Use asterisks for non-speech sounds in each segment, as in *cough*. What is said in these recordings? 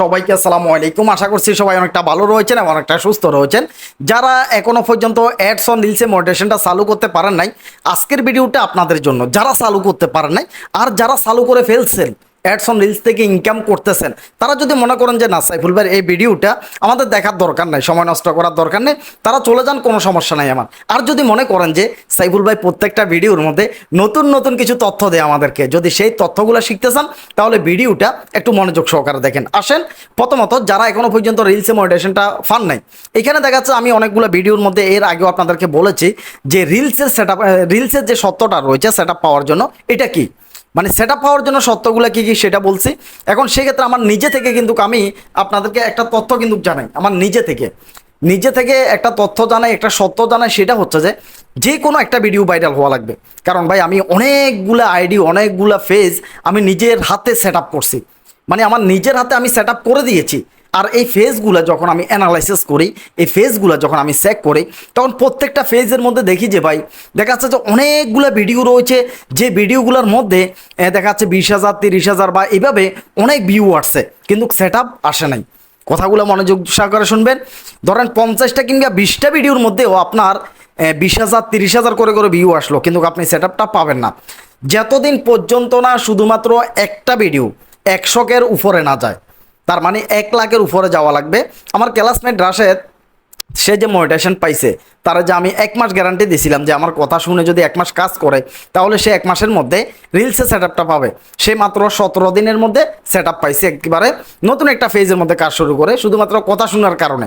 সবাইকে আসসালামু আলাইকুম। আশা করছি সবাই অনেকটা ভালো রয়েছেন এবং অনেকটা সুস্থ রয়েছেন। যারা এখনও পর্যন্ত অ্যাডস অন রিলসে মডারেশনটা চালু করতে পারেন নাই, আজকের ভিডিওটা আপনাদের জন্য। যারা চালু করতে পারেন নাই, আর যারা চালু করে ফেলছেন অ্যাডস অন রিলস থেকে ইনকাম করতেছেন। তারা যদি মনে করেন যে, না, সাইফুল ভাই, এই ভিডিওটা আমাদের দেখার দরকার নাই, সময় নষ্ট করার দরকার নেই, তারা চলে যান, কোনো সমস্যা নাই আমার। আর যদি মনে করেন যে, সাইফুল ভাই প্রত্যেকটা ভিডিওর মধ্যে নতুন নতুন কিছু তথ্য দেয় আমাদেরকে, যদি সেই তথ্যগুলো শিখতে চান, তাহলে ভিডিওটা একটু মনোযোগ সহকারে দেখেন। আসেন, প্রথমত যারা এখনও পর্যন্ত রিলসে মোটিভেশনটা ফান নাই, এখানে দেখা যাচ্ছে আমি অনেকগুলো ভিডিওর মধ্যে এর আগেও আপনাদেরকে বলেছি যে, রিলসের সেট রিলসের যে সত্যটা রয়েছে সেট পাওয়ার জন্য, এটা কি? মানে সেট হওয়ার জন্য সত্যগুলো কী কী সেটা বলছি। এখন সেক্ষেত্রে আমার নিজে থেকে কিন্তু আমি আপনাদেরকে একটা তথ্য কিন্তু জানাই, আমার নিজে থেকে। নিজে থেকে একটা তথ্য জানাই, একটা সত্য জানাই, সেটা হচ্ছে যে যে কোনো একটা ভিডিও ভাইরাল হওয়া লাগবে। কারণ ভাই, আমি অনেকগুলো আইডি অনেকগুলো ফেজ আমি নিজের হাতে সেট করছি। মানে আমার নিজের হাতে আমি সেট করে দিয়েছি। আর এই ফেজগুলো যখন আমি অ্যানালাইসিস করি, এই ফেজগুলো যখন আমি চেক করি, তখন প্রত্যেকটা ফেজের মধ্যে দেখি যে ভাই, দেখা যাচ্ছে যে অনেকগুলো ভিডিও রয়েছে, যে ভিডিওগুলোর মধ্যে দেখা যাচ্ছে বিশ হাজার, তিরিশ হাজার বা এইভাবে অনেক ভিউ আসছে, কিন্তু সেট আসে নাই। কথাগুলো মনোযোগ সহকারে শুনবেন। ধরেন পঞ্চাশটা কিংবা বিশটা ভিডিওর মধ্যেও আপনার বিশ হাজার, তিরিশ হাজার করে করে ভিউ আসলো, কিন্তু আপনি সেট পাবেন না। যতদিন পর্যন্ত না শুধুমাত্র একটা ভিডিও একশোকের উপরে না যায় তার মানে এক লাখের উপরে যাওয়া লাগবে। আমার ক্লাসমেট রাশেদ, সে যে মোটিভেশন পাইছে, তারা যে আমি এক মাস গ্যারান্টি দিয়েছিলাম যে আমার কথা শুনে যদি এক মাস কাজ করে, তাহলে সে এক মাসের মধ্যে রিলসে সেট আপটা পাবে। সে মাত্র সতেরো দিনের মধ্যে সেট আপ পাইছে একেবারে। নতুন একটা ফেজের মধ্যে কাজ শুরু করে, শুধুমাত্র কথা শোনার কারণে।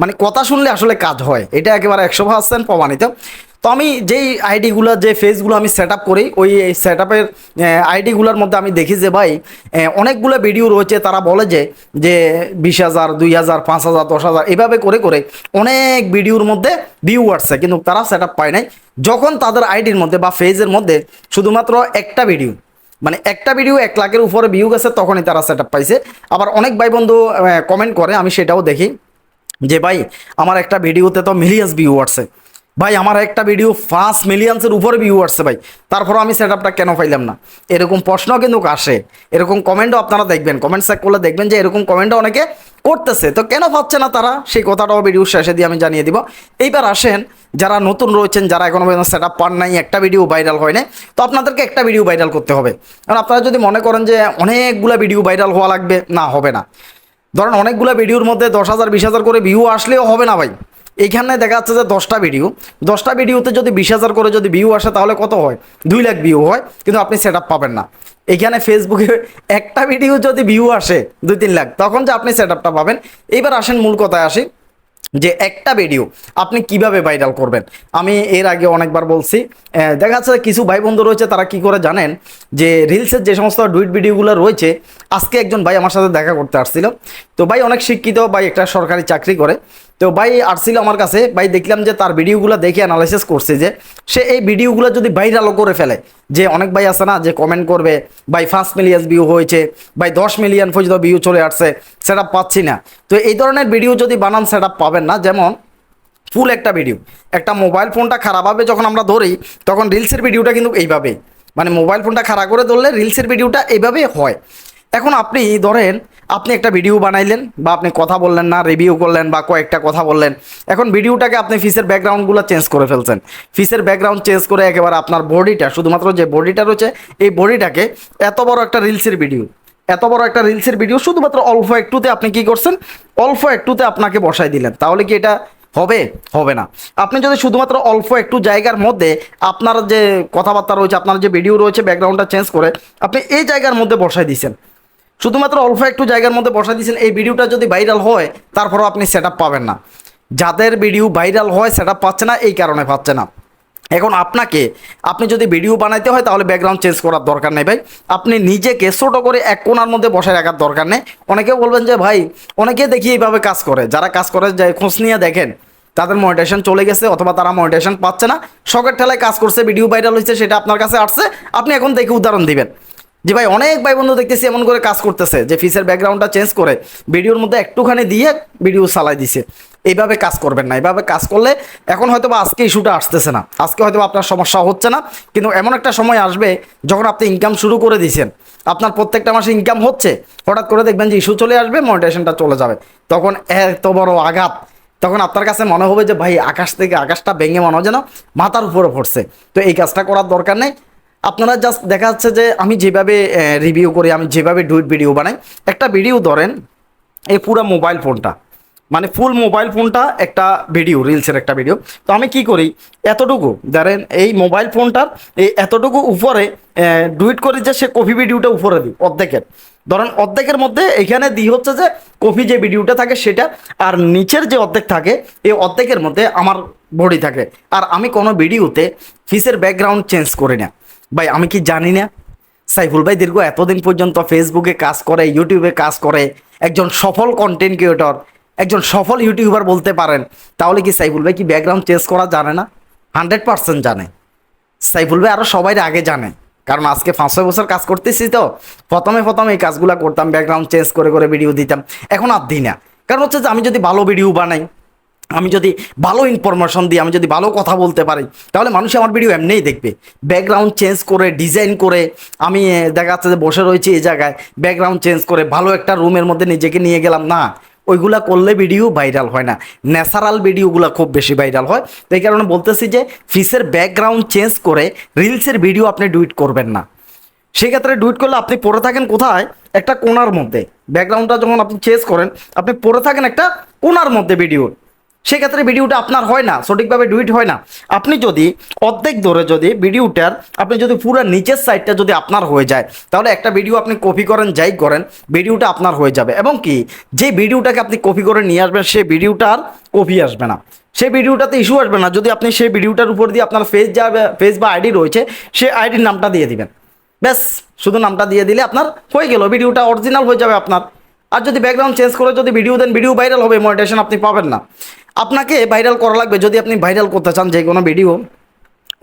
মানে কথা শুনলে আসলে কাজ হয়, এটা একেবারে একশো পার্সেন্ট প্রমাণিত। তো আমি যেই আইডিগুলো, যে ফেজগুলো আমি সেট আপ করি, ওই সেট আপের আইডিগুলোর মধ্যে আমি দেখি যে ভাই অনেকগুলো ভিডিও রয়েছে, তারা বলে যে যে বিশ হাজার, দুই হাজার, পাঁচ হাজার, দশ হাজার, এভাবে করে করে অনেক ভিডিওর মধ্যে ভিউ আসছে, কিন্তু তারা সেট আপ পায় নাই। যখন তাদের আইডির মধ্যে বা ফেজের মধ্যে শুধুমাত্র একটা ভিডিও মানে একটা ভিডিও এক লাখের উপরে ভিউ গেছে, তখনই তারা সেট পাইছে। আবার অনেক ভাই বন্ধু কমেন্ট করে, আমি সেটাও দেখি যে ভাই, আমার একটা ভিডিওতে তো মিলিয়ন্স ভিউ আসছে। ভাই, আমার একটা ভিডিও পাঁচ মিলিয়ন্সের উপরে ভিউ আসছে ভাই। তারপর আমি সেট আপটা কেন পাইলাম না? এরকম প্রশ্ন কিন্তু আসে। এরকম কমেন্টও আপনারা দেখবেন। কমেন্ট সেক করলে দেখবেন যে এরকম কমেন্টও অনেকে করতেছে। তো কেন পাচ্ছে না তারা? সেই কথাটাও ভিডিও শেষে দিয়ে আমি জানিয়ে দিব। এইবার আসেন, যারা নতুন রয়েছেন, যারা এখনও পর্যন্ত সেট আপ পান নাই, একটা ভিডিও ভাইরাল হয় না তো আপনাদেরকে একটা ভিডিও ভাইরাল করতে হবে। কারণ আপনারা যদি মনে করেন যে অনেকগুলো ভিডিও ভাইরাল হওয়া লাগবে, না, হবে না। ধরেন অনেকগুলো ভিডিওর মধ্যে দশ হাজার, বিশ হাজার করে ভিউ আসলেও হবে না ভাই। এইখানে দেখা যাচ্ছে যে দশটা ভিডিও দশটা ভিডিওতে যদি বিশ হাজার করে যদি ভিউ আসে, তাহলে কত হয়? দুই লাখ ভিউ হয়, কিন্তু আপনি সেট পাবেন না। এখানে ফেসবুকে একটা ভিডিও যদি ভিউ আসে, দুই তিন লাখ, তখন যে আপনি সেট পাবেন। এইবার আসেন মূল কথায় আসি, যে একটা ভিডিও আপনি কীভাবে ভাইরাল করবেন? আমি এর আগে অনেকবার বলছি দেখা যাচ্ছে কিছু ভাই বন্ধু রয়েছে, তারা কি করে জানেন? যে রিলসের যে সমস্ত ডুইট ভিডিওগুলো রয়েছে, আজকে একজন ভাই আমার সাথে দেখা করতে আসছিল। তো ভাই অনেক শিক্ষিত, ভাই একটা সরকারি চাকরি করে। তো ভাই আসছিল আমার কাছে, ভাই দেখলাম যে তার ভিডিওগুলো দেখে অ্যানালাইসিস করছে যে সে এই ভিডিওগুলো যদি ভাইরালও করে ফেলে, যে অনেক ভাই আছে না যে কমেন্ট করবে, ভাই ফার্স্ট মিলিয়ন ভিউ হয়েছে, ভাই দশ মিলিয়ন পর্যন্ত ভিউ চলে আসছে সেটা পাচ্ছি না। তো এই ধরনের ভিডিও যদি বানান সেটা পাবেন না। যেমন ফুল একটা ভিডিও একটা মোবাইল ফোনটা খারাপভাবে যখন আমরা ধরি, তখন রিলসের ভিডিওটা কিন্তু এইভাবেই। মানে মোবাইল ফোনটা খারাপ করে ধরলে রিলসের ভিডিওটা এইভাবেই হয়। এখন আপনি ধরেন আপনি একটা ভিডিও বানাইলেন বা আপনি কথা বললেন না রিভিউ করলেন বা কয়েকটা কথা বললেন, এখন ভিডিওটাকে আপনি ফিসের ব্যাকগ্রাউন্ডগুলো চেঞ্জ করে ফেলছেন। ফিসের ব্যাকগ্রাউন্ড চেঞ্জ করে একেবারে আপনার বডিটা শুধুমাত্র যে বডিটা রয়েছে, এই বডিটাকে এত বড় একটা রিলসের ভিডিও এত বড় একটা রিলসের ভিডিও শুধুমাত্র অল্প একটুতে আপনি কি করছেন? অল্প একটুতে আপনাকে বসাই দিলেন। তাহলে কি এটা হবে? হবে না। আপনি যদি শুধুমাত্র অল্প একটু জায়গার মধ্যে আপনার যে কথাবার্তা রয়েছে, আপনার যে ভিডিও রয়েছে ব্যাকগ্রাউন্ডটা চেঞ্জ করে, আপনি এই জায়গার মধ্যে বসাই দিয়েছেন। শুধুমাত্র অল্প একটু জায়গার মধ্যে বসাই দিয়েছেন, এই ভিডিওটা যদি ভাইরাল হয়, তারপরও আপনি সেট পাবেন না। যাদের ভিডিও ভাইরাল হয় সেট পাচ্ছে না, এই কারণে পাচ্ছে না। এখন আপনাকে, আপনি যদি ভিডিও বানাইতে হয়, তাহলে ব্যাকগ্রাউন্ড চেঞ্জ করার দরকার নেই ভাই। আপনি নিজেকে ছোটো করে এক কোণার মধ্যে বসায় রাখার দরকার নেই। অনেকে বলবেন যে, ভাই, অনেকে দেখি এইভাবে কাজ করে। যারা কাজ করে যায় খোঁজ নিয়ে দেখেন, তাদের মনিটেশন চলে গেছে অথবা তারা মনিটেশন পাচ্ছে না। শখের ঠেলায় কাজ করছে ভিডিও ভাইরাল হয়েছে, সেটা আপনার কাছে আসছে। আপনি এখন দেখে উদাহরণ দিবেন। যে ভাই, অনেক ভাই বন্ধু দেখতেছি এমন করে কাজ করতেছে, যে ফিসের ব্যাকগ্রাউন্ডটা চেঞ্জ করে, ভিডিওর মধ্যে একটুখানি দিয়ে ভিডিও চালাই দিছে। এইভাবে কাজ করবেন না, এইভাবে কাজ করলে এখন হয়তো বা আজকে ইস্যুটা আসতেছে না। আজকে হয়তো আপনার সমস্যা হচ্ছে না, কিন্তু এমন একটা সময় আসবে যখন আপনি ইনকাম শুরু করে দিয়েছেন আপনার প্রত্যেকটা মাসে ইনকাম হচ্ছে, হঠাৎ করে দেখবেন যে ইস্যু চলে আসবে মনিটেশনটা চলে যাবে। তখন এত বড় আঘাত। তখন আপনার কাছে মনে হবে যে, ভাই, আকাশ থেকে আকাশটা ভেঙে মনে হয় যেন মাথার উপরে পড়ছে। তো এই কাজটা করার দরকার নেই। আপনারা জাস্ট দেখা যাচ্ছে যে আমি যেভাবে রিভিউ করি, আমি যেভাবে ডুইট ভিডিও বানাই, একটা ভিডিও ধরেন, এই পুরো মোবাইল ফোনটা মানে ফুল মোবাইল ফোনটা একটা ভিডিও রিলসের একটা ভিডিও তো আমি কি করি, এতটুকু, ধরেন এই মোবাইল ফোনটার এই এতটুকু উপরে ডুইট করি যে সে কফি ভিডিওটা উপরে দিই অর্ধেকের। ধরেন অর্ধেকের মধ্যে এখানে দিই হচ্ছে যে কফি যে ভিডিওটা থাকে সেটা, আর নিচের যে অর্ধেক থাকে, এই অর্ধেকের মধ্যে আমার বডি থাকে। আর আমি কোনো ভিডিওতে ফিসের ব্যাকগ্রাউন্ড চেঞ্জ করি না। ভাই, আমি কি জানি না? সাইফুল ভাই দীর্ঘ এতদিন পর্যন্ত ফেসবুকে কাজ করে ইউটিউবে কাজ করে, একজন সফল কন্টেন্ট ক্রিয়েটর একজন সফল ইউটিউবার বলতে পারেন। তাহলে কি সাইফুল ভাই কি ব্যাকগ্রাউন্ড চেঞ্জ করা জানে না? হান্ড্রেড পার্সেন্ট জানে। সাইফুল ভাই আরও সবাই আগে জানে। কারণ আজকে পাঁচ ছয় বছর কাজ করতেছি তো। প্রথমে প্রথমে এই কাজগুলো করতাম ব্যাকগ্রাউন্ড চেঞ্জ করে করে ভিডিও দিতাম। এখন আর দিই না। কারণ হচ্ছে যে আমি যদি ভালো ভিডিও বানাই আমি যদি ভালো ইনফরমেশন দিই, আমি যদি ভালো কথা বলতে পারি, তাহলে মানুষ আমার ভিডিও এমনিই দেখবে। ব্যাকগ্রাউন্ড চেঞ্জ করে ডিজাইন করে, আমি দেখা যাচ্ছে যে বসে রয়েছি এই জায়গায় ব্যাকগ্রাউন্ড চেঞ্জ করে, ভালো একটা রুমের মধ্যে নিজেকে নিয়ে গেলাম। না, ওইগুলা করলে ভিডিও ভাইরাল হয় না। ন্যাচারাল ভিডিওগুলো খুব বেশি ভাইরাল হয়। তো এই কারণে বলতেছি যে ফিসের ব্যাকগ্রাউন্ড চেঞ্জ করে রিলসের ভিডিও আপনি ডুইট করবেন না। সেক্ষেত্রে ডুইট করলে আপনি পড়ে থাকেন কোথায়? একটা কোনার মধ্যে। ব্যাকগ্রাউন্ডটা যখন আপনি চেঞ্জ করেন, আপনি পড়ে থাকেন একটা কোনার মধ্যে ভিডিও সেক্ষেত্রে ভিডিওটা আপনার হয় না, সঠিকভাবে ডুইট হয় না। আপনি যদি অর্ধেক ধরে যদি ভিডিওটার, আপনি যদি পুরো নিচের সাইডটা যদি আপনার হয়ে যায়, তাহলে একটা ভিডিও আপনি কপি করেন, যাই করেন, ভিডিওটা আপনার হয়ে যাবে। এবং কি, যে ভিডিওটাকে আপনি কপি করে নিয়ে আসবেন সেই ভিডিওটা আর কপি আসবে না। সেই ভিডিওটাতে ইস্যু আসবে না, যদি আপনি সেই ভিডিওটার উপর দিয়ে আপনার ফেস যা ফেস বা আইডি রয়েছে সেই আইডির নামটা দিয়ে দিবেন। ব্যাস, শুধু নামটা দিয়ে দিলে আপনার হয়ে গেল, ভিডিওটা অরিজিনাল হয়ে যাবে আপনার। আর যদি ব্যাকগ্রাউন্ড চেঞ্জ করে যদি ভিডিও দেন ভিডিও ভাইরাল হবে মনিটেশন আপনি পাবেন না। আপনাকে ভাইরাল করা লাগবে যদি আপনি ভাইরাল করতে চান যে কোনো ভিডিও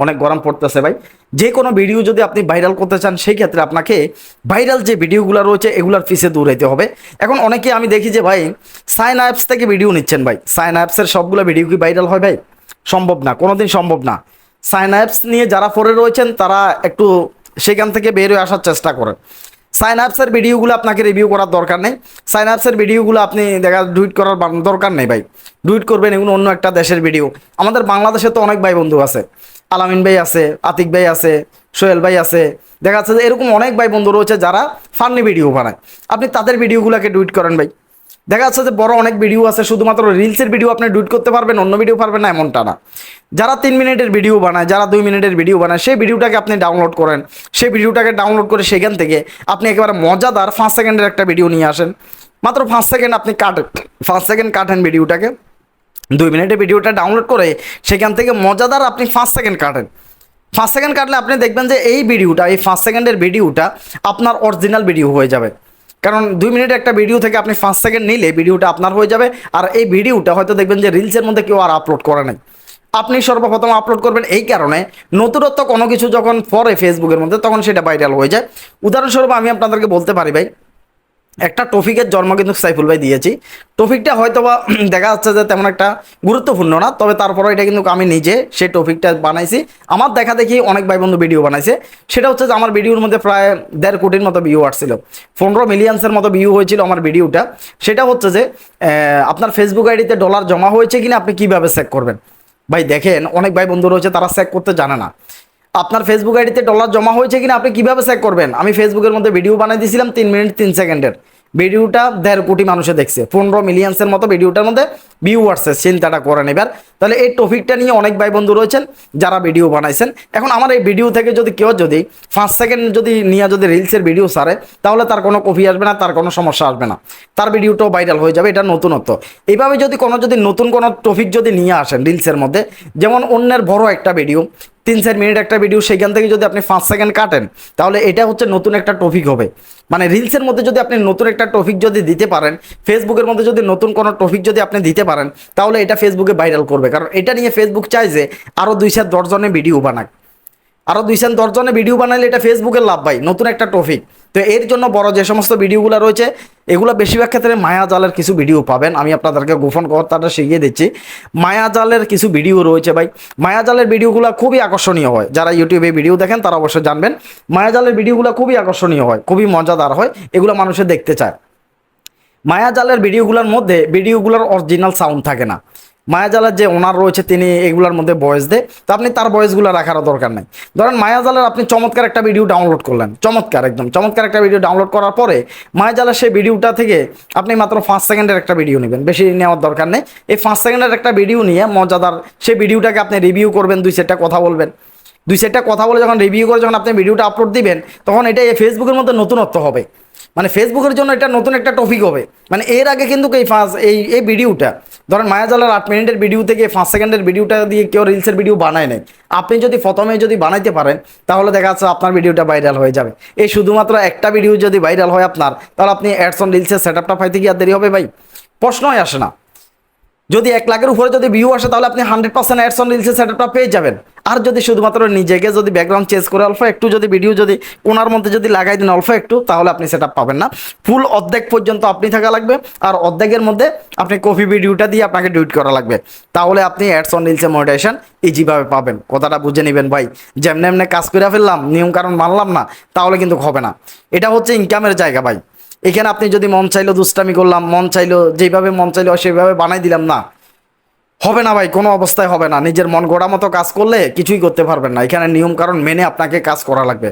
অনেক গরম পড়তেছে ভাই। যে কোনো ভিডিও যদি আপনি ভাইরাল করতে চান, সেই ক্ষেত্রে আপনাকে ভাইরাল যে ভিডিওগুলো রয়েছে, এগুলার দূর হইতে হবে। এখন অনেকে আমি দেখি যে ভাই সাইন অ্যাপস থেকে ভিডিও নিচ্ছেন ভাই। সাইন অ্যাপসের সবগুলো ভিডিও কি ভাইরাল হয় ভাই? সম্ভব না, কোনোদিন সম্ভব না। সাইন অ্যাপস নিয়ে যারা পড়ে রয়েছেন, তারা একটু সেখান থেকে বের হয়ে আসার চেষ্টা করেন। সাইন আপসের ভিডিওগুলো আপনাকে রিভিউ করার দরকার নেই। সাইন আপসের ভিডিওগুলো আপনি দেখা ডুইট করার দরকার নেই ভাই। ডুইট করবেন এগুলো অন্য একটা দেশের ভিডিও আমাদের বাংলাদেশে তো অনেক ভাই বন্ধু আছে। আলামিন ভাই আছে, আতিক ভাই আছে, সোহেল ভাই আছে। দেখা যাচ্ছে যে এরকম অনেক ভাই বন্ধু রয়েছে যারা ফান্নি ভিডিও বানায়। আপনি তাদের ভিডিওগুলোকে ডুইট করেন ভাই। দেখা যাচ্ছে যে বড় অনেক ভিডিও আছে, শুধুমাত্র রিলসের ভিডিও আপনি ডুইট করতে পারবেন, অন্য ভিডিও পারবেন না, এমনটা না। যারা তিন মিনিটের ভিডিও বানায়, যারা দুই মিনিটের ভিডিও বানায়, সেই ভিডিওটাকে আপনি ডাউনলোড করেন। সেই ভিডিওটাকে ডাউনলোড করে সেখান থেকে আপনি একেবারে মজাদার পাঁচ সেকেন্ডের একটা ভিডিও নিয়ে আসেন। মাত্র পাঁচ সেকেন্ড আপনি কাটেন পাঁচ সেকেন্ড কাটেন ভিডিওটাকে দুই মিনিটের ভিডিওটা ডাউনলোড করে সেখান থেকে মজাদার আপনি পাঁচ সেকেন্ড কাটেন। পাঁচ সেকেন্ড কাটলে আপনি দেখবেন যে এই ভিডিওটা এই পাঁচ সেকেন্ডের ভিডিওটা আপনার অরিজিনাল ভিডিও হয়ে যাবে। কারণ দুই মিনিটের একটা ভিডিও থেকে আপনি পাঁচ সেকেন্ড নিলে ভিডিওটা আপনার হয়ে যাবে। আর এই ভিডিওটা হয়তো দেখবেন যে রিলসের মধ্যে কেউ আর আপলোড করে নাই। আপনি সর্বপ্রথম আপলোড করবেন এই কারণে। নতুনত্ব কোনো কিছু যখন পরে ফেসবুকের মধ্যে, তখন সেটা ভাইরাল হয়ে যায়। উদাহরণস্বরূপ আমি আপনাদেরকে বলতে পারি ভাই, একটা টপিকের জন্ম কিন্তু সাইফুল ভাই দিয়েছি। টপিকটা হয়তো বা *clears throat* দেখা যাচ্ছে যে তেমন একটা গুরুত্বপূর্ণ না, তবে তারপরে এটা কিন্তু আমি নিজে সেই টপিকটা বানাইছি। আমার দেখা দেখি অনেক ভাই বন্ধু ভিডিও বানাইছে। সেটা হচ্ছে যে আমার ভিডিওর মধ্যে প্রায় দেড় কোটির মতো ভিউ আসছিল। পনেরো মিলিয়ন্সের মতো ভিউ হয়েছিল আমার ভিডিওটা। সেটা হচ্ছে যে আপনার ফেসবুক আইডিতে ডলার জমা হয়েছে কিনা আপনি কীভাবে চেক করবেন? ভাই দেখেন, অনেক ভাই বন্ধু রয়েছে, তারা চেক করতে জানে না। আপনার ফেসবুক আইডিতে ডলার জমা হয়েছে কিনা, আপনি কীভাবে চেক করবেন? আমি ফেসবুকের মধ্যে ভিডিও বানিয়ে দিয়েছিলাম, তিন মিনিট তিন সেকেন্ডের ভিডিওটা দেড় কোটি মানুষে দেখছে। পনেরো মিলিয়ন্সের মতো ভিডিওটার মধ্যে ভিউ আসছে চিন্তাটা করেন এবার তাহলে এই টপিকটা নিয়ে অনেক ভাই বন্ধু রয়েছেন, যারা ভিডিও বানাইছেন। এখন আমার এই ভিডিও থেকে যদি কেউ যদি পাঁচ সেকেন্ড যদি নিয়ে যদি রিলসের ভিডিও সারে তাহলে তার কোনো কপি আসবে না, তার কোনো সমস্যা আসবে না। তার ভিডিওটাও ভাইরাল হয়ে যাবে, এটা নতুনত্ব। এইভাবে যদি কোনো যদি নতুন কোনো টপিক যদি নিয়ে আসেন রিলসের মধ্যে, যেমন অন্যের বড় একটা ভিডিও তিন চার মিনিট একটা ভিডিও সেখান থেকে যদি আপনি পাঁচ সেকেন্ড কাটেন, তাহলে এটা হচ্ছে নতুন একটা টপিক হবে। মানে রিলসের মধ্যে যদি আপনি নতুন একটা টপিক যদি দিতে পারেন ফেসবুকের মধ্যে যদি নতুন কোনো টপিক যদি আপনি দিতে পারেন, তাহলে এটা ফেসবুকে ভাইরাল করবে। কারণ এটা নিয়ে ফেসবুক চাই যে আরও দুই চার দশজনে ভিডিও বানাক। আরও দুই চার দশজনে ভিডিও বানাইলে এটা ফেসবুকের লাভ ভাই, নতুন একটা টপিক তো এর জন্য বড় যে সমস্ত ভিডিওগুলো রয়েছে, এগুলো বেশিরভাগ ক্ষেত্রে মায়াজালের কিছু ভিডিও পাবেন। আমি আপনাদেরকে গোপন কথাটা শিখিয়ে দিচ্ছি। মায়াজালের কিছু ভিডিও রয়েছে ভাই। মায়াজালের ভিডিওগুলো খুবই আকর্ষণীয় হয়। যারা ইউটিউবে ভিডিও দেখেন, তারা অবশ্যই জানবেন। মায়াজালের ভিডিওগুলো খুবই আকর্ষণীয় হয়, খুবই মজাদার হয়। এগুলো মানুষে দেখতে চায়। মায়াজালের ভিডিওগুলোর মধ্যে, ভিডিওগুলোর অরিজিনাল সাউন্ড থাকে না। মায়াজালের যে ওনার রয়েছে, তিনি এগুলোর মধ্যে ভয়েস দেয়। তো আপনি তার ভয়েসগুলো রাখারও দরকার নেই। ধরেন মায়াজালের আপনি চমৎকার একটা ভিডিও ডাউনলোড করলেন। চমৎকার একদম। চমৎকার একটা ভিডিও ডাউনলোড করার পরে মায়াজালের সেই ভিডিওটা থেকে আপনি মাত্র পাঁচ সেকেন্ডের একটা ভিডিও নেবেন। বেশি নেওয়ার দরকার নেই। এই পাঁচ সেকেন্ডের একটা ভিডিও নিয়ে মজাদার সেই ভিডিওটাকে আপনি রিভিউ করবেন, দুই চারটা কথা বলবেন। দুই চারটা কথা বলে যখন রিভিউ করে যখন আপনি ভিডিওটা আপলোড দিবেন, তখন এটা এই ফেসবুকের মধ্যে নতুনত্ব হবে। মানে ফেসবুকের জন্য এটা নতুন একটা টপিক হবে। মানে এর আগে কিন্তু এই ফাঁস এই এই ভিডিওটা ধরেন মায়াজালার আট মিনিটের ভিডিও থেকে পাঁচ সেকেন্ডের ভিডিওটা দিয়ে কেউ রিলসের ভিডিও বানায় নেয় আপনি যদি প্রথমে যদি বানাইতে পারেন, তাহলে দেখা যাচ্ছে আপনার ভিডিওটা ভাইরাল হয়ে যাবে। এই শুধুমাত্র একটা ভিডিও যদি ভাইরাল হয় আপনার, তাহলে আপনি অ্যাডস অন রিলসের সেট আপটা পাইতে গিয়ে দেরি হবে ভাই। প্রশ্নই আসে না। যদি এক লাখের উপরে যদি ভিউ আসে, তাহলে আপনি হান্ড্রেড পার্সেন্ট অ্যাডস অন রিলসের সেটআপটা পেয়ে যাবেন। আর যদি শুধুমাত্র নিজেকে যদি ব্যাকগ্রাউন্ড চেঞ্জ করে অল্প একটু যদি ভিডিও যদি কোনার মধ্যে যদি লাগাই দেন অল্প একটু, তাহলে আপনি সেটা পাবেন না। ফুল অর্ধেক পর্যন্ত আপনি থাকা লাগবে, আর অর্ধেকের মধ্যে আপনি কফি ভিডিওটা দিয়ে আপনাকে ডিউট করা লাগবে। তাহলে আপনি অ্যাডস অন রিলসে মনিটাইজেশন ইজিভাবে পাবেন। কথাটা বুঝে নেবেন ভাই। যেমনি এমনি কাজ করে ফেললাম নিয়ম কারণ মানলাম না, তাহলে কিন্তু হবে না। এটা হচ্ছে ইনকামের জায়গা ভাই। এখানে আপনি যদি মন চাইলো দুষ্টামি করলাম, মন চাইলো যেভাবে মন চাইলো সেইভাবে বানাই দিলাম না। হবে না ভাই, কোনো অবস্থায় হবে না। নিজের মন গড়া মতো কাজ করলে কিছুই করতে পারবেন না। এখানে নিয়ম কারণ মেনে আপনাকে কাজ করা লাগবে।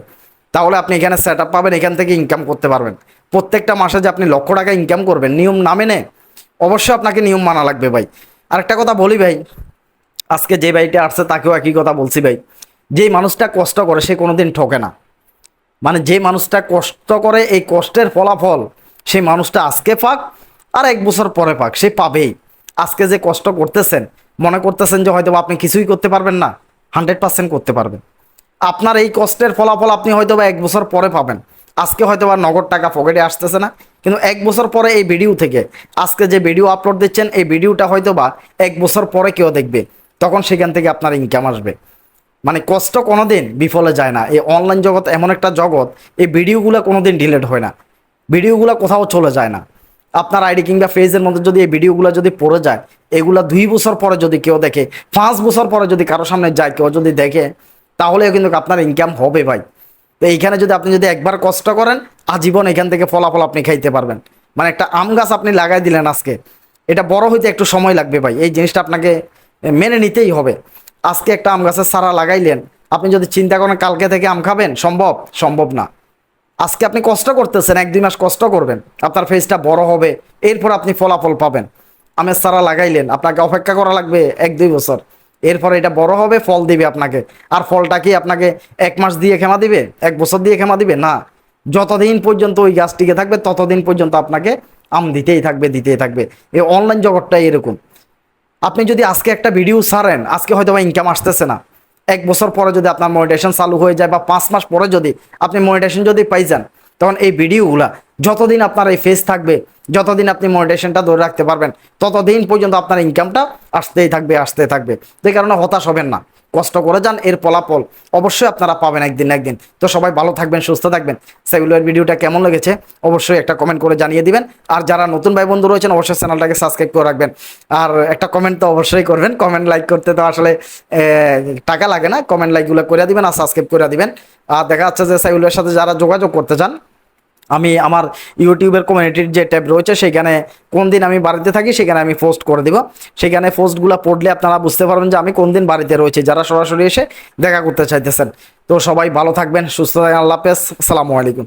তাহলে আপনি এখানে সেট আপ পাবেন, এখান থেকে ইনকাম করতে পারবেন। প্রত্যেকটা মাসে যে আপনি লক্ষ টাকা ইনকাম করবেন, নিয়ম না মেনে অবশ্যই আপনাকে নিয়ম মানা লাগবে ভাই। আরেকটা কথা বলি ভাই, আজকে যে ভাইটা আসছে তাকেও একই কথা বলছি ভাই। যেই মানুষটা কষ্ট করে সে কোনোদিন ঠকে না। মানে যে মানুষটা কষ্ট করে এই কষ্টের ফলাফল, সেই মানুষটা আজকে পাক আর এক বছর পরে পাক, সে পাবেই। আজকে যে কষ্ট করতেছেন, মনে করতেছেন যে হয়তো আপনি কিছুই করতে পারবেন না, হান্ড্রেড পার্সেন্ট করতে পারবেন। আপনার এই কষ্টের ফলাফল আপনি হয়তো বা এক বছর পরে পাবেন। আজকে হয়তো বা নগদ টাকা পকেটে আসতেছে না, কিন্তু এক বছর পরে এই ভিডিও থেকে, আজকে যে ভিডিও আপলোড দিচ্ছেন, এই ভিডিওটা হয়তো বা এক বছর পরে কেউ দেখবে, তখন সেখান থেকে আপনার ইনকাম আসবে। মানে কষ্ট কোনোদিন বিফলে যায় না। এই অনলাইন জগৎ এমন একটা জগৎ, এই ভিডিওগুলো কোনোদিন ডিলেট হয় না। ভিডিওগুলো কোথাও চলে যায় না। আপনার আইডি কিংবা ফেজের মধ্যে যদি এই ভিডিওগুলো যদি পড়ে যায়, এগুলা দুই বছর পরে যদি কেউ দেখে, পাঁচ বছর পরে যদি কারও সামনে যায়, কেউ যদি দেখে, তাহলেও কিন্তু আপনার ইনকাম হবে ভাই। তো এইখানে যদি আপনি যদি একবার কষ্ট করেন, আজীবন এখান থেকে ফলাফল আপনি খাইতে পারবেন। মানে একটা আম গাছ আপনি লাগাই দিলেন আজকে। এটা বড় হইতে একটু সময় লাগবে ভাই। এই জিনিসটা আপনাকে মেনে নিতেই হবে। আজকে একটা আম গাছের সারা লাগাইলেন। আপনি যদি চিন্তা করেন কালকে থেকে আম খাবেন, সম্ভব? সম্ভব না। আজকে আপনি কষ্ট করতেছেন, এক দুই মাস কষ্ট করবেন। আপনার ফেসটা বড় হবে, এরপর আপনি ফলাফল পাবেন। আমের সারা লাগাইলেন, আপনাকে অপেক্ষা করা লাগবে এক দুই বছর। এরপর এটা বড় হবে, ফল দিবে আপনাকে। আর ফলটা কি আপনাকে এক মাস দিয়ে ক্ষমা দিবে? এক বছর দিয়ে ক্ষমা দিবে? না। যতদিন পর্যন্ত ওই গাছ টিকে থাকবে, ততদিন পর্যন্ত আপনাকে আম দিতেই থাকবে দিতেই থাকবে। এই অনলাইন জগৎটাই এরকম। আপনি যদি আজকে একটা ভিডিও সারেন আজকে হয়তো বা ইনকাম আসতেছে না। এক বছর পরে যদি আপনার মনিটেশন চালু হয়ে যায় বা পাঁচ মাস পরে যদি আপনি মনিটেশন যদি পাই যান, তখন এই ভিডিওগুলা যতদিন আপনার এই ফেস থাকবে, যতদিন আপনি মনিটেশনটা ধরে রাখতে পারবেন, ততদিন পর্যন্ত আপনার ইনকামটা আসতেই থাকবে আসতে থাকবে। যে কারণে হতাশ হবেন না। কষ্ট করে যান, এর ফলাফল অবশ্যই আপনারা পাবেন একদিন না একদিন। তো সবাই ভালো থাকবেন, সুস্থ থাকবেন। সেগুলোর ভিডিওটা কেমন লেগেছে অবশ্যই একটা কমেন্ট করে জানিয়ে দিবেন। আর যারা নতুন ভাই বন্ধু রয়েছেন, অবশ্যই চ্যানেলটাকে সাবস্ক্রাইব করে রাখবেন। আর একটা কমেন্ট তো অবশ্যই করবেন। কমেন্ট লাইক করতে তো আসলে টাকা লাগে না। কমেন্ট লাইকগুলো করে দিবেন আর সাবস্ক্রাইব করে দিবেন। আর দেখা যাচ্ছে যে সাইগুলোর সাথে যারা যোগাযোগ করতে চান আমি আমার ইউটিউবের কমিউনিটির যে ট্যাব রয়েছে, সেখানে কোন দিন আমি বাড়িতে থাকি, সেখানে আমি পোস্ট করে দিব। সেখানে পোস্টগুলো পড়লে আপনারা বুঝতে পারবেন যে আমি কোন দিন বাড়িতে রয়েছি, যারা সরাসরি এসে দেখা করতে চাইতেছেন। তো সবাই ভালো থাকবেন, সুস্থ থাকবেন, আল্লাহ হাফেজ, আসসালামু আলাইকুম।